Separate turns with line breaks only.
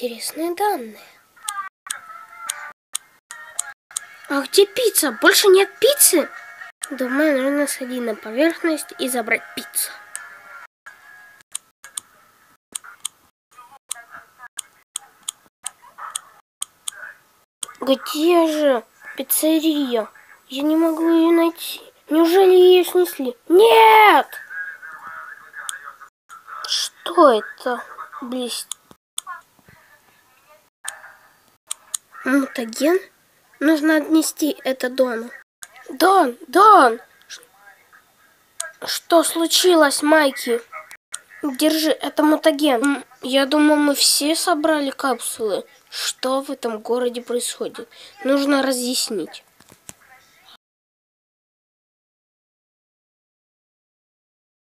Интересные данные. А где пицца? Больше нет пиццы? Думаю, нужно сходить на поверхность и забрать пиццу. Где же пиццерия? Я не могу ее найти. Неужели ее снесли? Нет! Что это? Блестит. Мутаген? Нужно отнести это Дону. Дон, Дон! Что случилось, Майки? Держи, это мутаген. Я думал, мы все собрали капсулы. Что в этом городе происходит? Нужно разъяснить.